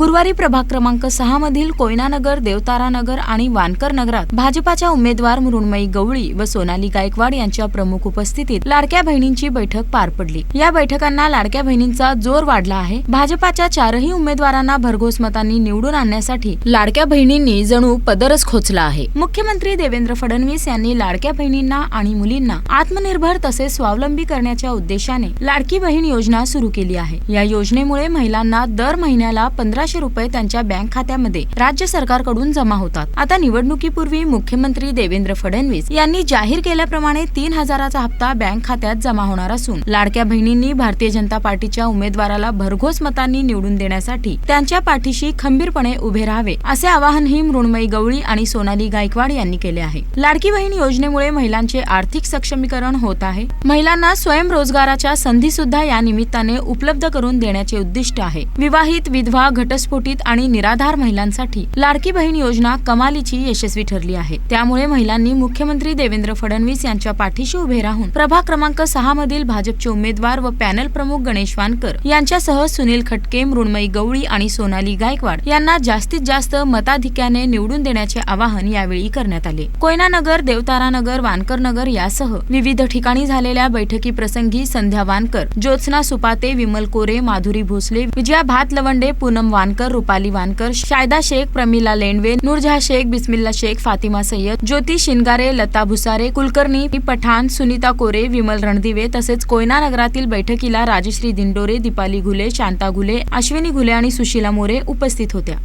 गुरुवारी प्रभाग क्रमांक सहा मधील कोयनानगर देवतारानगर आणि वानकर नगरात भाजपाच्या उमेदवार मृण्मयी गवळी व सोनाली गायकवाड यांच्या प्रमुख उपस्थितीत लाडक्या बहिणींची बैठक पार पडली. या बैठकांना लाडक्या बहिणींचा जोर वाढला आहे. भाजपाच्या चारही उमेदवारांना भरघोस मतांनी निवडून आणण्यासाठी लाडक्या बहिणींनी जणू पदरच खोचला आहे. मुख्यमंत्री देवेंद्र फडणवीस यांनी लाडक्या बहिणींना आणि मुलींना आत्मनिर्भर तसेच स्वावलंबी करण्याच्या उद्देशाने लाडकी बहीण योजना सुरू केली आहे. या योजनेमुळे महिलांना दर महिन्याला पंधरा पंधराशे रुपये त्यांच्या बँक खात्यामध्ये राज्य सरकारकडून जमा होतात. आता निवडणुकीपूर्वी मुख्यमंत्री देवेंद्र फडणवीस यांनी जाहीर केल्याप्रमाणे तीन हजाराचा हप्ता बँक खात्यात जमा होणार असून लाडक्या बहिणींनी भारतीय जनता पार्टीच्या उमेदवाराला भरघोस मतांनी निवडून देण्यासाठी त्यांच्या पाठीशी खंबीरपणे उभे राहावे असे आवाहनही मृण्मयी गवळी आणि सोनाली गायकवाड यांनी केले आहे. लाडकी बहीण योजनेमुळे महिलांचे आर्थिक सक्षमीकरण होत आहे. महिलांना स्वयंरोजगाराच्या संधी सुद्धा या निमित्ताने उपलब्ध करून देण्याचे उद्दिष्ट आहे. विवाहित विधवा घट घटस्फोटित आणि निराधार महिलांसाठी लाडकी बहीण योजना कमालीची यशस्वी ठरली आहे. त्यामुळे महिलांनी मुख्यमंत्री देवेंद्र फडणवीस यांच्या पाठीशी उभे राहून प्रभाग क्रमांक सहा मधील भाजपचे उमेदवार व पॅनल प्रमुख गणेश वानकर यांच्यासह सुनील खटके मृण्मयी गवळी आणि सोनाली गायकवाड यांना जास्तीत जास्त मताधिक्याने निवडून देण्याचे आवाहन यावेळी करण्यात आले. कोयनानगर देवतारानगर वानकर नगर यासह विविध ठिकाणी झालेल्या बैठकी प्रसंगी संध्या वानकर ज्योत्सना सुपाते विमल कोरे माधुरी भोसले विजया भात लवंडे पूनम वानकर रुपाली वानकर शायदा शेख प्रमिला लेंडवे नूरजहा शेख बिस्मिल्ला शेख फातिमा सय्यद ज्योती शिनगारे लता भुसारे कुलकर्णी पठाण सुनीता कोरे विमल रणदिवे तसेच कोयना नगरातील बैठकीला राजश्री दिंडोरे दीपाली घुले शांता घुले अश्विनी घुले आणि सुशीला मोरे उपस्थित होत्या.